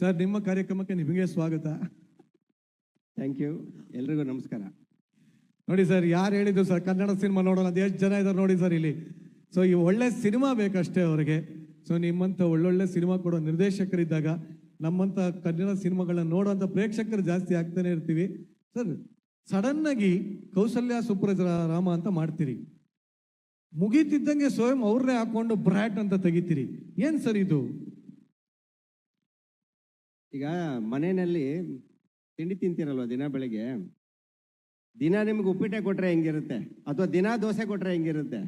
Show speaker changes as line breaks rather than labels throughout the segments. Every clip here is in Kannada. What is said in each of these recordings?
ಸರ್ ನಿಮ್ಮ ಕಾರ್ಯಕ್ರಮಕ್ಕೆ ನಿಮಗೆ ಸ್ವಾಗತ.
ಥ್ಯಾಂಕ್ ಯು ಎಲ್ರಿಗೂ ನಮಸ್ಕಾರ.
ನೋಡಿ ಸರ್ ಯಾರು ಹೇಳಿದ್ರು ಸರ್ ಕನ್ನಡ ಸಿನಿಮಾ ನೋಡೋಣ ಅದು ಎಷ್ಟು ಜನ ಇದ್ದಾರೆ ನೋಡಿ ಸರ್ ಇಲ್ಲಿ. ಸೊ ಈ ಒಳ್ಳೆ ಸಿನಿಮಾ ಬೇಕಷ್ಟೇ ಅವರಿಗೆ. ಸೊ ನಿಮ್ಮಂಥ ಒಳ್ಳೊಳ್ಳೆ ಸಿನಿಮಾ ಕೊಡೋ ನಿರ್ದೇಶಕರಿದ್ದಾಗ ನಮ್ಮಂಥ ಕನ್ನಡ ಸಿನಿಮಾಗಳನ್ನ ನೋಡೋಂಥ ಪ್ರೇಕ್ಷಕರು ಜಾಸ್ತಿ ಆಗ್ತಾನೆ ಇರ್ತೀವಿ. ಸರ್ ಸಡನ್ನಾಗಿ ಕೌಶಲ್ಯ ಕೌಸಲ್ಯ ಸುಪ್ರಜ ರಾಮ ಅಂತ ಮಾಡ್ತೀರಿ. ಮುಗೀತಿದ್ದಂಗೆ ಸ್ವಯಂ ಅವ್ರನ್ನೇ ಹಾಕೊಂಡು ಬ್ರ್ಯಾಟ್ ಅಂತ ತೆಗಿತೀರಿ. ಏನ್ ಸರ್ ಇದು?
ಈಗ ಮನೆಯಲ್ಲಿ ತಿಂಡಿ ತಿಂತೀರಲ್ವ ದಿನ ಬೆಳಿಗ್ಗೆ? ದಿನ ನಿಮ್ಗೆ ಉಪ್ಪಿಟ್ಟೆ ಕೊಟ್ರೆ ಹೆಂಗಿರುತ್ತೆ? ಅಥವಾ ದಿನ ದೋಸೆ ಕೊಟ್ರೆ ಹೆಂಗಿರುತ್ತೆ?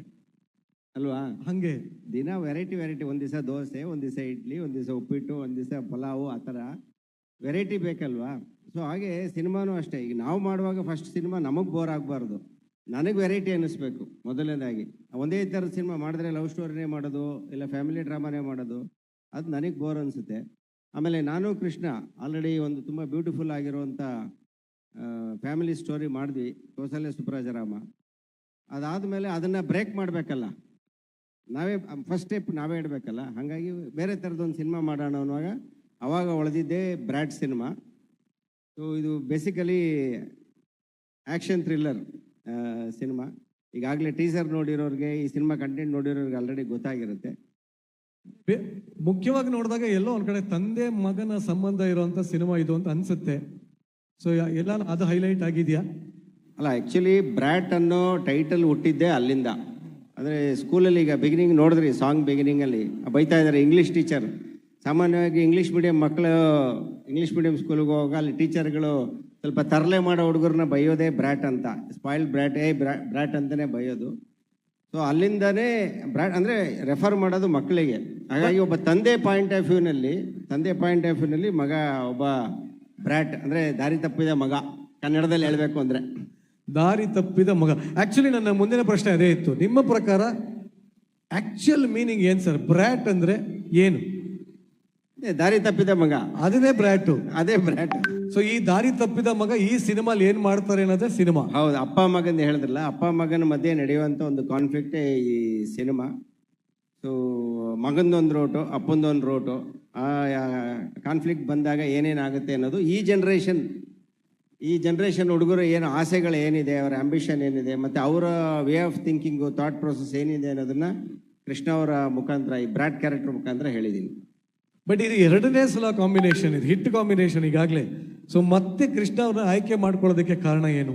ಅಲ್ವಾ?
ಹಂಗೆ.
ದಿನ ವೆರೈಟಿ ವೆರೈಟಿ ಒಂದು ದಿವಸ ದೋಸೆ ಒಂದು ದಿವಸ ಇಡ್ಲಿ ಒಂದು ದಿವಸ ಉಪ್ಪಿಟ್ಟು ಒಂದು ದಿವಸ ಪಲಾವು ಆ ಥರ ವೆರೈಟಿ ಬೇಕಲ್ವಾ? ಸೊ ಹಾಗೆ ಸಿನಿಮಾನೂ ಅಷ್ಟೇ. ಈಗ ನಾವು ಮಾಡುವಾಗ ಫಸ್ಟ್ ಸಿನಿಮಾ ನಮಗೆ ಬೋರ್ ಆಗಬಾರ್ದು. ನನಗೆ ವೆರೈಟಿ ಅನ್ನಿಸ್ಬೇಕು ಮೊದಲನೇದಾಗಿ. ಒಂದೇ ಥರದ ಸಿನಿಮಾ ಮಾಡಿದ್ರೆ ಲವ್ ಸ್ಟೋರಿನೇ ಮಾಡೋದು ಇಲ್ಲ ಫ್ಯಾಮಿಲಿ ಡ್ರಾಮಾನೇ ಮಾಡೋದು ಅದು ನನಗೆ ಬೋರ್ ಅನಿಸುತ್ತೆ. ಆಮೇಲೆ ನಾನು ಕೃಷ್ಣ ಆಲ್ರೆಡಿ ಒಂದು ತುಂಬ ಬ್ಯೂಟಿಫುಲ್ ಆಗಿರುವಂಥ ಫ್ಯಾಮಿಲಿ ಸ್ಟೋರಿ ಮಾಡಿದ್ವಿ. ಕೌಸಲ್ಯ ಸುಬ್ರಾಜರಾಮ ಅದಾದಮೇಲೆ ಅದನ್ನು ಬ್ರೇಕ್ ಮಾಡಬೇಕಲ್ಲ. ನಾವೇ ಫಸ್ಟ್ ಸ್ಟೆಪ್ ನಾವೇ ಇಡಬೇಕಲ್ಲ. ಹಾಗಾಗಿ ಬೇರೆ ಥರದೊಂದು ಸಿನಿಮಾ ಮಾಡೋಣ ಅನ್ನುವಾಗ ಅವಾಗ ಉಳಿದಿದ್ದೇ ಬ್ರ್ಯಾಡ್ ಸಿನಿಮಾ ಸೊ ಇದು ಬೇಸಿಕಲಿ ಆ್ಯಕ್ಷನ್ ಥ್ರಿಲ್ಲರ್ ಸಿನಿಮಾ ಈಗಾಗಲೇ ಟೀಸರ್ ನೋಡಿರೋರಿಗೆ ಈ ಸಿನಿಮಾ ಕಂಟೆಂಟ್ ನೋಡಿರೋರಿಗೆ ಆಲ್ರೆಡಿ ಗೊತ್ತಾಗಿರುತ್ತೆ.
ಮುಖ್ಯವಾಗಿ ನೋಡಿದಾಗ ಎಲ್ಲೋ ಒಂದ್ ಕಡೆ ತಂದೆ ಮಗನ ಸಂಬಂಧ ಇರುವಂತ ಸಿನಿಮಾ ಇದು ಅಂತ ಅನ್ಸುತ್ತೆ. ಸೊ ಎಲ್ಲ ಅದು ಹೈಲೈಟ್ ಆಗಿದೆಯಾ?
ಅಲ್ಲ ಆ್ಯಕ್ಚುಲಿ ಬ್ರ್ಯಾಟ್ ಅನ್ನೋ ಟೈಟಲ್ ಹುಟ್ಟಿದ್ದೆ ಅಲ್ಲಿಂದ. ಅಂದರೆ ಸ್ಕೂಲಲ್ಲಿ ಈಗ ಬಿಗಿನಿಂಗ್ ನೋಡಿದ್ರಿ ಸಾಂಗ್ ಬಿಗಿನಿಂಗಲ್ಲಿ ಬೈತಾ ಇದ್ದಾರೆ ಇಂಗ್ಲೀಷ್ ಟೀಚರ್ ಸಾಮಾನ್ಯವಾಗಿ ಇಂಗ್ಲೀಷ್ ಮೀಡಿಯಂ ಮಕ್ಕಳು ಇಂಗ್ಲೀಷ್ ಮೀಡಿಯಂ ಸ್ಕೂಲಿಗೆ ಹೋಗುವಾಗ ಅಲ್ಲಿ ಟೀಚರ್ಗಳು ಸ್ವಲ್ಪ ತರಲೆ ಮಾಡೋ ಹುಡುಗರನ್ನ ಬೈಯೋದೇ ಬ್ರ್ಯಾಟ್ ಅಂತ. ಸ್ಪಾಯಿಲ್ಡ್ ಬ್ರ್ಯಾಟ್ ಏ ಬ್ರಾ ಬ್ರ್ಯಾಟ್ ಅಂತಲೇ ಬೈಯೋದು. ಸೊ ಅಲ್ಲಿಂದನೇ ಬ್ರ್ಯಾಂಡ್ ಅಂದರೆ ರೆಫರ್ ಮಾಡೋದು ಮಕ್ಕಳಿಗೆ. ಹಾಗಾಗಿ ಒಬ್ಬ ತಂದೆ ಪಾಯಿಂಟ್ ಆಫ್ ವ್ಯೂನಲ್ಲಿ ತಂದೆ ಪಾಯಿಂಟ್ ಆಫ್ ವ್ಯೂನಲ್ಲಿ ಮಗ ಒಬ್ಬ ಬ್ರ್ಯಾಟ್ ಅಂದರೆ ದಾರಿ ತಪ್ಪಿದ ಮಗ ಕನ್ನಡದಲ್ಲಿ ಹೇಳಬೇಕು ಅಂದರೆ.
ದಾರಿ ತಪ್ಪಿದ ಮಗ. ಆ್ಯಕ್ಚುಲಿ ನನ್ನ ಮುಂದಿನ ಪ್ರಶ್ನೆ ಅದೇ ಇತ್ತು. ನಿಮ್ಮ ಪ್ರಕಾರ ಆ್ಯಕ್ಚುಯಲ್ ಮೀನಿಂಗ್ ಏನು ಸರ್? ಬ್ರ್ಯಾಟ್ ಅಂದರೆ ಏನು?
ದಾರಿ ತಪ್ಪಿದ ಮಗ.
ಅದನ್ನೇ ಬ್ರ್ಯಾಟು
ಅದೇ ಬ್ರ್ಯಾಟ್
ಸೊ ಈ ದಾರಿ ತಪ್ಪಿದ ಮಗ ಈ ಸಿನಿಮಾಲಿ ಏನ್ ಮಾಡ್ತಾರೆ ಅನ್ನೋದೇ ಸಿನಿಮಾ.
ಹೌದು ಅಪ್ಪ ಮಗಂದು ಹೇಳಿದ್ರಲ್ಲ ಅಪ್ಪ ಮಗನ ಮಧ್ಯೆ ನಡೆಯುವಂಥ ಒಂದು ಕಾನ್ಫ್ಲಿಕ್ಟೇ ಈ ಸಿನಿಮಾ. ಸೊ ಮಗಂದೊಂದು ರೋಟು ಅಪ್ಪಂದೊಂದು ರೋಟು ಆ ಕಾನ್ಫ್ಲಿಕ್ಟ್ ಬಂದಾಗ ಏನೇನಾಗುತ್ತೆ ಅನ್ನೋದು ಈ ಜನ್ರೇಷನ್ ಈ ಜನ್ರೇಷನ್ ಹುಡುಗರು ಏನು ಆಸೆಗಳು ಏನಿದೆ ಅವರ ಆಂಬಿಷನ್ ಏನಿದೆ ಮತ್ತು ಅವರ way of thinking thought process ಏನಿದೆ ಅನ್ನೋದನ್ನ ಕೃಷ್ಣ ಅವರ ಮುಖಾಂತರ ಈ ಬ್ರಾಡ್ ಕ್ಯಾರೆಕ್ಟರ್ ಮುಖಾಂತರ ಹೇಳಿದ್ದೀನಿ.
ಬಟ್ ಇದು ಎರಡನೇ ಸಲ ಕಾಂಬಿನೇಷನ್ ಇದು ಹಿಟ್ ಕಾಂಬಿನೇಷನ್ ಈಗಾಗಲೇ. ಸೊ ಮತ್ತೆ ಕೃಷ್ಣ ಅವ್ರನ್ನ ಆಯ್ಕೆ ಮಾಡ್ಕೊಳ್ಳೋದಕ್ಕೆ ಕಾರಣ ಏನು?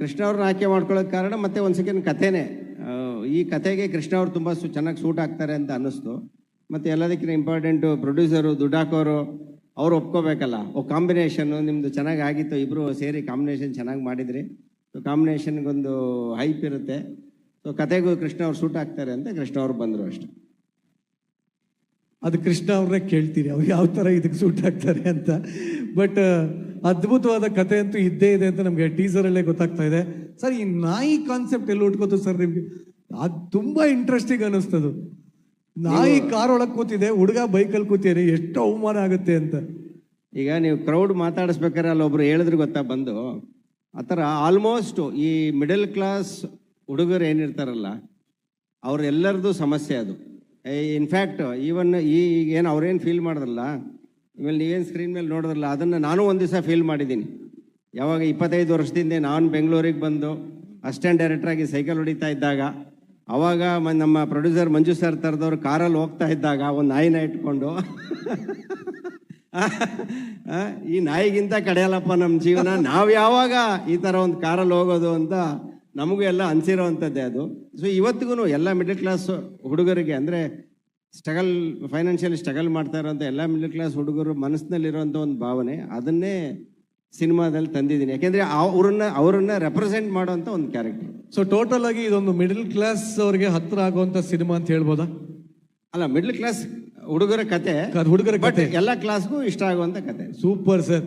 ಕೃಷ್ಣ ಅವ್ರನ್ನ ಆಯ್ಕೆ ಮಾಡ್ಕೊಳ್ಳೋಕೆ ಕಾರಣ ಮತ್ತೆ ಒಂದು ಸೆಕೆಂಡ್ ಕಥೆನೇ. ಈ ಕಥೆಗೆ ಕೃಷ್ಣ ಅವ್ರು ತುಂಬ ಚೆನ್ನಾಗಿ ಸೂಟ್ ಆಗ್ತಾರೆ ಅಂತ ಅನ್ನಿಸ್ತು. ಮತ್ತೆ ಎಲ್ಲದಕ್ಕಿಂತ ಇಂಪಾರ್ಟೆಂಟು ಪ್ರೊಡ್ಯೂಸರು ದುಡ್ಡು ಹಾಕೋರು ಅವ್ರು ಒಪ್ಕೋಬೇಕಲ್ಲ. ಓ ಕಾಂಬಿನೇಷನ್ನು ನಿಮ್ಮದು ಚೆನ್ನಾಗಿ ಆಗಿತ್ತು ಇಬ್ಬರು ಸೇರಿ ಕಾಂಬಿನೇಷನ್ ಚೆನ್ನಾಗಿ ಮಾಡಿದ್ರಿ. ಸೊ ಕಾಂಬಿನೇಷನ್ಗೊಂದು ಹೈಪ್ ಇರುತ್ತೆ. ಸೊ ಕತೆಗೂ ಕೃಷ್ಣ ಅವ್ರು ಸೂಟ್ ಆಗ್ತಾರೆ ಅಂತ ಕೃಷ್ಣ ಅವ್ರು ಬಂದರು ಅಷ್ಟೆ.
ಅದು ಕೃಷ್ಣ ಅವ್ರನ್ನೇ ಕೇಳ್ತೀರಿ ಅವ್ರು ಯಾವ ಥರ ಇದಕ್ಕೆ ಸೂಟ್ ಆಗ್ತಾರೆ ಅಂತ. ಬಟ್ ಅದ್ಭುತವಾದ ಕತೆ ಅಂತೂ ಇದ್ದೇ ಇದೆ ಅಂತ ನಮಗೆ ಟೀಸರಲ್ಲೇ ಗೊತ್ತಾಗ್ತಾ ಇದೆ. ಸರ್ ಈ ನಾಯಿ ಕಾನ್ಸೆಪ್ಟ್ ಎಲ್ಲಿ ಉಟ್ಕೋತು ಸರ್ ನಿಮಗೆ? ಅದು ತುಂಬ ಇಂಟ್ರೆಸ್ಟಿಂಗ್ ಅನ್ನಿಸ್ತದು. ನಾಯಿ ಕಾರ್ ಒಳಗೆ ಕೂತಿದೆ ಹುಡುಗ ಬೈಕಲ್ಲಿ ಕೂತಿದೆ ಎಷ್ಟು ಅವಮಾನ ಆಗುತ್ತೆ ಅಂತ.
ಈಗ ನೀವು ಕ್ರೌಡ್ ಮಾತಾಡಿಸ್ಬೇಕಾದ್ರೆ ಅಲ್ಲೊಬ್ರು ಹೇಳಿದ್ರು ಗೊತ್ತಾ ಬಂದು? ಆ ಥರ ಆಲ್ಮೋಸ್ಟ್ ಈ ಮಿಡಲ್ ಕ್ಲಾಸ್ ಹುಡುಗರು ಏನಿರ್ತಾರಲ್ಲ ಅವರೆಲ್ಲರದು ಸಮಸ್ಯೆ ಅದು. ಇನ್ಫ್ಯಾಕ್ಟ್ ಈವನ್ ಈ ಏನು ಅವ್ರೇನು ಫೀಲ್ ಮಾಡಿದ್ರಲ್ಲ ಇವಲ್ಲಿ ನೀವೇನು ಸ್ಕ್ರೀನ್ ಮೇಲೆ ನೋಡಿದ್ರಲ್ಲ, ಅದನ್ನು ನಾನು ಒಂದು ದಿವಸ ಫೀಲ್ ಮಾಡಿದ್ದೀನಿ. ಯಾವಾಗ ಇಪ್ಪತ್ತೈದು ವರ್ಷದಿಂದ ನಾನು ಬೆಂಗಳೂರಿಗೆ ಬಂದು ಅಸಿಸ್ಟೆಂಟ್ ಡೈರೆಕ್ಟ್ರಾಗಿ ಸೈಕಲ್ ಹೊಡಿತಾ ಇದ್ದಾಗ, ಅವಾಗ ಮ- ನಮ್ಮ ಪ್ರೊಡ್ಯೂಸರ್ ಮಂಜು ಸರ್ ಥರದವ್ರು ಕಾರಲ್ಲಿ ಹೋಗ್ತಾ ಇದ್ದಾಗ ಒಂದು ನಾಯಿನ ಇಟ್ಕೊಂಡು ಈ ನಾಯಿಗಿಂತ ಕಡೆಯಲ್ಲಪ್ಪ ನಮ್ಮ ಜೀವನ, ನಾವು ಯಾವಾಗ ಈ ಥರ ಒಂದು ಕಾರಲ್ಲಿ ಹೋಗೋದು ಅಂತ ನಮಗೂ ಎಲ್ಲ ಅನಿಸಿರೋವಂಥದ್ದೇ ಅದು. ಸೊ ಇವತ್ತಿಗೂ ಎಲ್ಲ ಮಿಡಲ್ ಕ್ಲಾಸ್ ಹುಡುಗರಿಗೆ ಅಂದರೆ ಸ್ಟ್ರಗಲ್ ಫೈನಾನ್ಷಿಯಲಿ ಸ್ಟ್ರಗಲ್ ಮಾಡ್ತಾ ಇರೋಂಥ ಎಲ್ಲ ಮಿಡಲ್ ಕ್ಲಾಸ್ ಹುಡುಗರು ಮನಸ್ಸಿನಲ್ಲಿರೋವಂಥ ಒಂದು ಭಾವನೆ ಅದನ್ನೇ ಸಿನಿಮಾದಲ್ಲಿ ತಂದಿದ್ದೀನಿ. ಯಾಕೆಂದರೆ ಅವ್ರನ್ನ ಅವರನ್ನ ರೆಪ್ರೆಸೆಂಟ್ ಮಾಡೋಂಥ ಒಂದು ಕ್ಯಾರೆಕ್ಟರ್
ಸೊ ಟೋಟಲ್ ಆಗಿ ಇದೊಂದು ಮಿಡಲ್ ಕ್ಲಾಸ್ ಅವ್ರಿಗೆ ಹತ್ತಿರ ಆಗುವಂಥ ಸಿನಿಮಾ ಅಂತ ಹೇಳ್ಬೋದಾ?
ಅಲ್ಲ ಮಿಡ್ಲ್ ಕ್ಲಾಸ್ ಹುಡುಗರ ಕತೆ
ಹುಡುಗರ ಕತೆ.
ಎಲ್ಲ ಕ್ಲಾಸ್ಗೂ ಇಷ್ಟ ಆಗುವಂಥ ಕತೆ.
Super sir.